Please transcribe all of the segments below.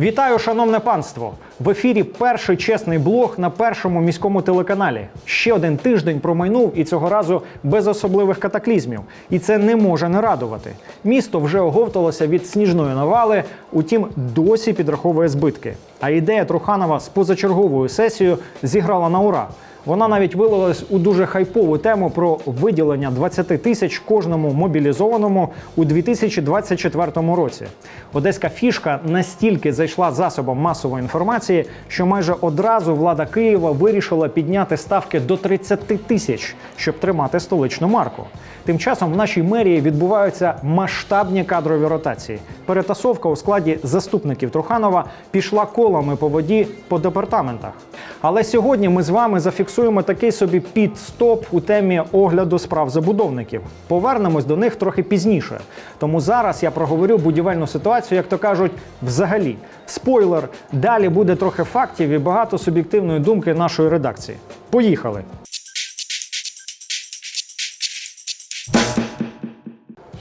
Вітаю, шановне панство! В ефірі перший чесний блог на першому міському телеканалі. Ще один тиждень промайнув і цього разу без особливих катаклізмів. І це не може не радувати. Місто вже оговталося від сніжної навали, утім, досі підраховує збитки. А ідея Труханова з позачерговою сесією зіграла на ура. Вона навіть вилилась у дуже хайпову тему про виділення 20 тисяч кожному мобілізованому у 2024 році. Одеська фішка настільки зайшла засобом масової інформації, що майже одразу влада Києва вирішила підняти ставки до 30 тисяч, щоб тримати столичну марку. Тим часом в нашій мерії відбуваються масштабні кадрові ротації. Перетасовка у складі заступників Труханова пішла колами по воді по департаментах. Але сьогодні ми з вами зафіксуємо такий собі підстоп у темі огляду справ забудовників. Повернемось до них трохи пізніше. Тому зараз я проговорю будівельну ситуацію, як то кажуть, взагалі. Спойлер, далі буде трохи фактів і багато суб'єктивної думки нашої редакції. Поїхали!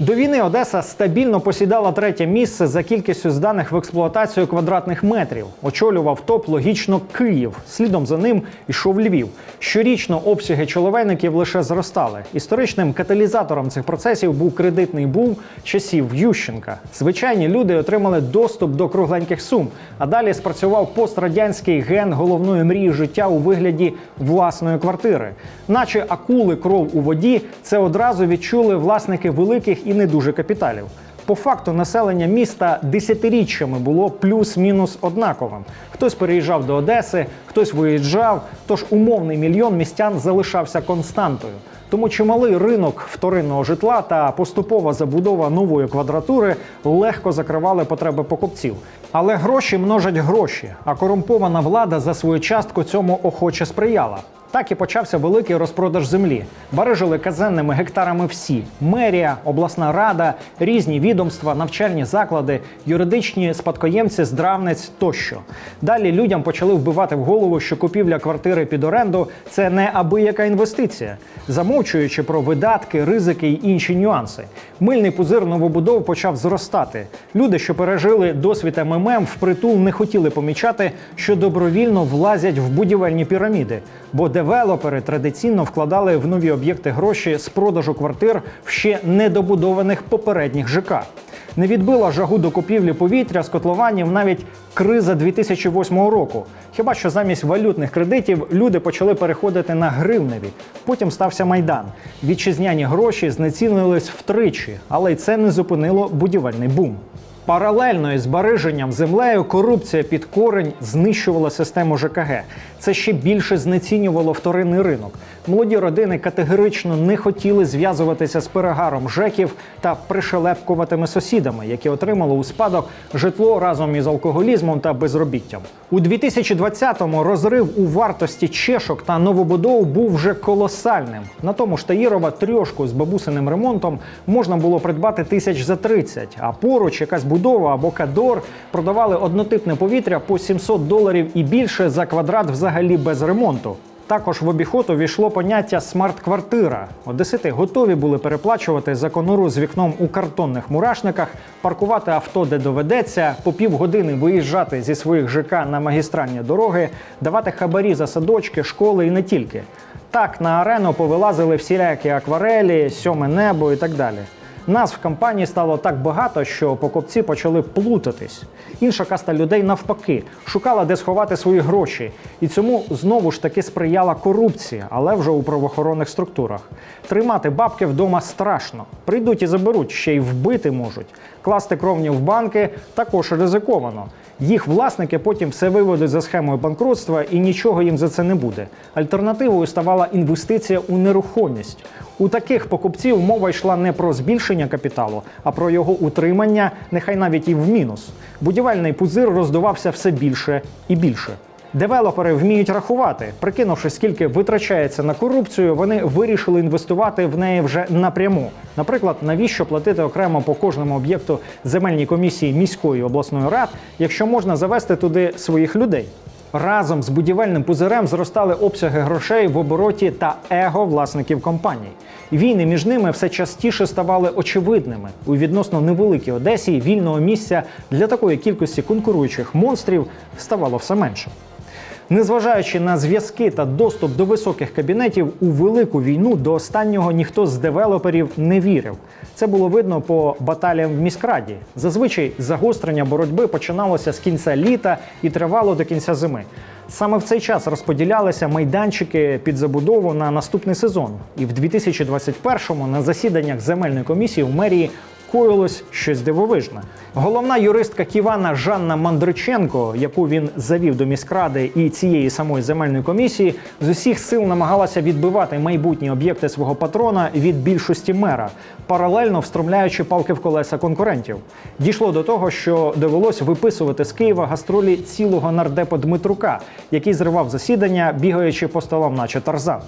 До війни Одеса стабільно посідала третє місце за кількістю зданих в експлуатацію квадратних метрів. Очолював топ логічно Київ. Слідом за ним йшов Львів. Щорічно обсяги чоловейників лише зростали. Історичним каталізатором цих процесів був кредитний бум часів Ющенка. Звичайні люди отримали доступ до кругленьких сум. А далі спрацював пострадянський ген головної мрії життя у вигляді власної квартири. Наче акули кров у воді, це одразу відчули власники великих і не дуже капіталів. По факту населення міста десятиріччями було плюс-мінус однаковим. Хтось переїжджав до Одеси, хтось виїжджав. Тож умовний мільйон містян залишався константою. Тому чималий ринок вторинного житла та поступова забудова нової квадратури легко закривали потреби покупців. Але гроші множать гроші, а корумпована влада за свою частку цьому охоче сприяла. Так і почався великий розпродаж землі. Барижили казенними гектарами всі: мерія, обласна рада, різні відомства, навчальні заклади, юридичні спадкоємці, здравниць тощо. Далі людям почали вбивати в голову, що купівля квартири під оренду це не абияка інвестиція, замовчуючи про видатки, ризики й інші нюанси. Мильний пузир новобудов почав зростати. Люди, що пережили досвід МММ, впритул не хотіли помічати, що добровільно влазять в будівельні піраміди, бо девелопери традиційно вкладали в нові об'єкти гроші з продажу квартир в ще недобудованих попередніх ЖК. Не відбила жагу до купівлі повітря з котлованів навіть криза 2008 року. Хіба що замість валютних кредитів люди почали переходити на гривневі. Потім стався майдан. Вітчизняні гроші знецінились втричі, але й це не зупинило будівельний бум. Паралельно із бариженням землею корупція під корень знищувала систему ЖКГ. Це ще більше знецінювало вторинний ринок. Молоді родини категорично не хотіли зв'язуватися з перегаром ЖЕКів та пришелепкуватими сусідами, які отримали у спадок житло разом із алкоголізмом та безробіттям. У 2020-му розрив у вартості чешок та новобудов був вже колосальним. На тому ж Таїрова трьошку з бабусиним ремонтом можна було придбати тисяч за 30, а поруч якась будова або кадор продавали однотипне повітря по 700 доларів і більше за квадрат взагалі без ремонту. Також в обіход увійшло поняття смарт-квартира. Одесити готові були переплачувати за конуру з вікном у картонних мурашниках, паркувати авто, де доведеться, по півгодини виїжджати зі своїх ЖК на магістральні дороги, давати хабарі за садочки, школи і не тільки. Так на арену повилазили всілякі акварелі, сьоме небо і так далі. Нас в компанії стало так багато, що покупці почали плутатись. Інша каста людей навпаки шукала, де сховати свої гроші, і цьому знову ж таки сприяла корупція, але вже у правоохоронних структурах. Тримати бабки вдома страшно. Прийдуть і заберуть, ще й вбити можуть. Класти кровні в банки також ризиковано. Їх власники потім все виведуть за схемою банкрутства і нічого їм за це не буде. Альтернативою ставала інвестиція у нерухомість. У таких покупців мова йшла не про збільшення капіталу, а про його утримання, нехай навіть і в мінус. Будівельний пузир роздувався все більше і більше. Девелопери вміють рахувати. Прикинувши, скільки витрачається на корупцію, вони вирішили інвестувати в неї вже напряму. Наприклад, навіщо платити окремо по кожному об'єкту земельній комісії міської обласної рад, якщо можна завести туди своїх людей? Разом з будівельним пузирем зростали обсяги грошей в обороті та его власників компаній. Війни між ними все частіше ставали очевидними. У відносно невеликій Одесі вільного місця для такої кількості конкуруючих монстрів ставало все менше. Незважаючи на зв'язки та доступ до високих кабінетів, у велику війну до останнього ніхто з девелоперів не вірив. Це було видно по баталіям в міськраді. Зазвичай загострення боротьби починалося з кінця літа і тривало до кінця зими. Саме в цей час розподілялися майданчики під забудову на наступний сезон. І в 2021-му на засіданнях земельної комісії в мерії коїлось щось дивовижне. Головна юристка Ківана Жанна Мандриченко, яку він завів до міськради і цієї самої земельної комісії, з усіх сил намагалася відбивати майбутні об'єкти свого патрона від більшості мера, паралельно встромляючи палки в колеса конкурентів. Дійшло до того, що довелось виписувати з Києва гастролі цілого нардепа Дмитрука, який зривав засідання, бігаючи по столам, наче тарзан.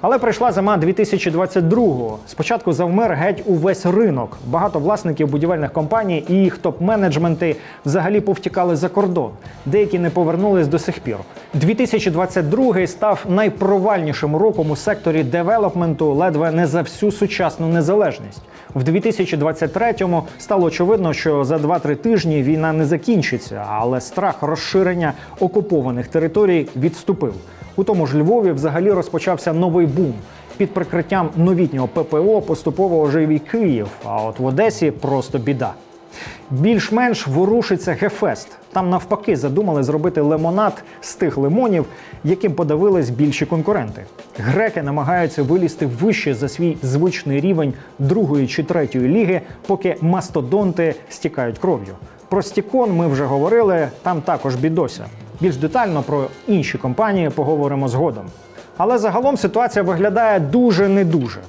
Але прийшла зима 2022-го. Спочатку завмер геть увесь ринок. Багато власників будівельних компаній і їх топ-менеджменти взагалі повтікали за кордон. Деякі не повернулись до сих пір. 2022 став найпровальнішим роком у секторі девелопменту ледве не за всю сучасну незалежність. В 2023-му стало очевидно, що за 2-3 тижні війна не закінчиться, але страх розширення окупованих територій відступив. У тому ж Львові взагалі розпочався новий бум. Під прикриттям новітнього ППО поступово ожив і Київ, а от в Одесі просто біда. Більш-менш ворушиться Гефест. Там навпаки задумали зробити лимонад з тих лимонів, яким подавились більші конкуренти. Греки намагаються вилізти вище за свій звичний рівень другої чи третьої ліги, поки мастодонти стікають кров'ю. Про стікон ми вже говорили, там також бідося. Більш детально про інші компанії поговоримо згодом. Але загалом ситуація виглядає дуже не дуже.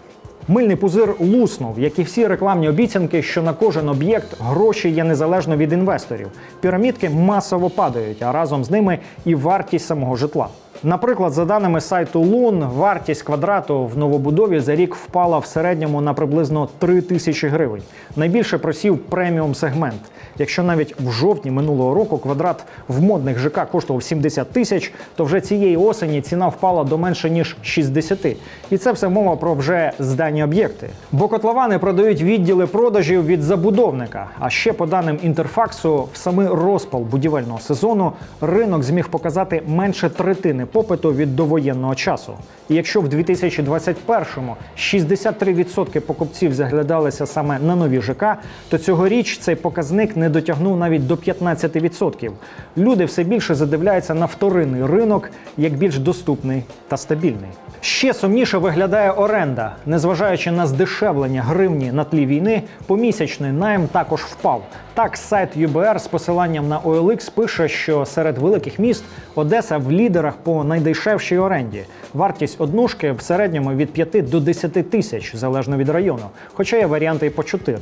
Мильний пузир луснув, як і всі рекламні обіцянки, що на кожен об'єкт гроші є незалежно від інвесторів. Пірамідки масово падають, а разом з ними і вартість самого житла. Наприклад, за даними сайту Лун, вартість квадрату в новобудові за рік впала в середньому на приблизно 3 тисячі гривень. Найбільше просів преміум сегмент. Якщо навіть в жовтні минулого року квадрат в модних ЖК коштував 70 тисяч, то вже цієї осені ціна впала до менше ніж 60. І це все мова про вже здані об'єкти. Бо котловани продають відділи продажів від забудовника. А ще по даним інтерфаксу, в самий розпал будівельного сезону ринок зміг показати менше третини попиту від довоєнного часу. І якщо в 2021-му 63% покупців заглядалися саме на нові ЖК, то цьогоріч цей показник не дотягнув навіть до 15%. Люди все більше задивляються на вторинний ринок як більш доступний та стабільний. Ще сумніше виглядає оренда. Незважаючи на здешевлення гривні на тлі війни, помісячний найм також впав. Так, сайт UBR з посиланням на OLX пише, що серед великих міст Одеса в лідерах по найдешевшій оренді. Вартість однушки в середньому від 5 до 10 тисяч залежно від району, хоча є варіанти і по 4.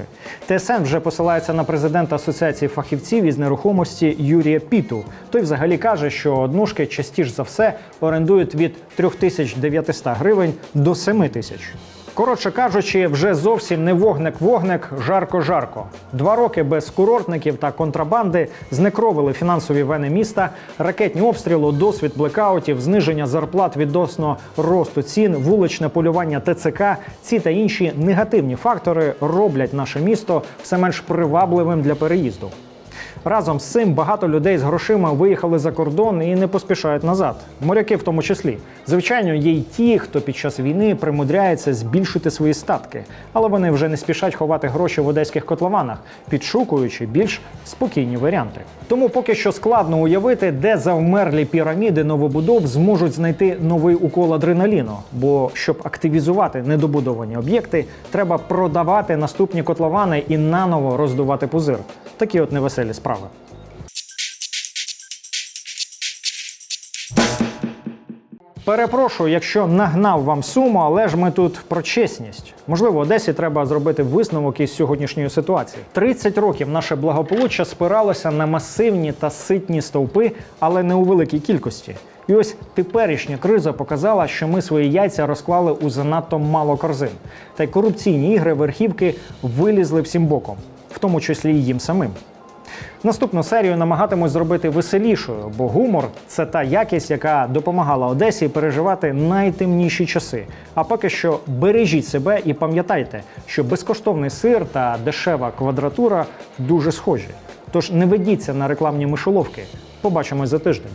ТСН вже посилається на президента Асоціації фахівців із нерухомості Юрія Піту. Той взагалі каже, що однушки частіше за все орендують від 3900 гривень до 7 тисяч. Коротше кажучи, вже зовсім не вогник-вогник, жарко-жарко. Два роки без курортників та контрабанди знекровили фінансові вени міста, ракетні обстріли, досвід блекаутів, зниження зарплат відносно росту цін, вуличне полювання ТЦК. Ці та інші негативні фактори роблять наше місто все менш привабливим для переїзду. Разом з цим багато людей з грошима виїхали за кордон і не поспішають назад. Моряки в тому числі. Звичайно, є й ті, хто під час війни примудряється збільшити свої статки, але вони вже не спішать ховати гроші в одеських котлованах, підшукуючи більш спокійні варіанти. Тому поки що складно уявити, де завмерлі піраміди новобудов зможуть знайти новий укол адреналіну. Бо щоб активізувати недобудовані об'єкти, треба продавати наступні котловани і наново роздувати пузир. Такі от невеселі справи. Перепрошую, якщо нагнав вам суму, але ж ми тут про чесність. Можливо, Одесі треба зробити висновок із сьогоднішньої ситуації. 30 років наше благополуччя спиралося на масивні та ситні стовпи, але не у великій кількості. І ось теперішня криза показала, що ми свої яйця розклали у занадто мало корзин. Та й корупційні ігри верхівки вилізли всім боком, в тому числі і їм самим. Наступну серію намагатимусь зробити веселішою, бо гумор це та якість, яка допомагала Одесі переживати найтемніші часи. А поки що бережіть себе і пам'ятайте, що безкоштовний сир та дешева квадратура дуже схожі. Тож не ведіться на рекламні мишоловки. Побачимось за тиждень.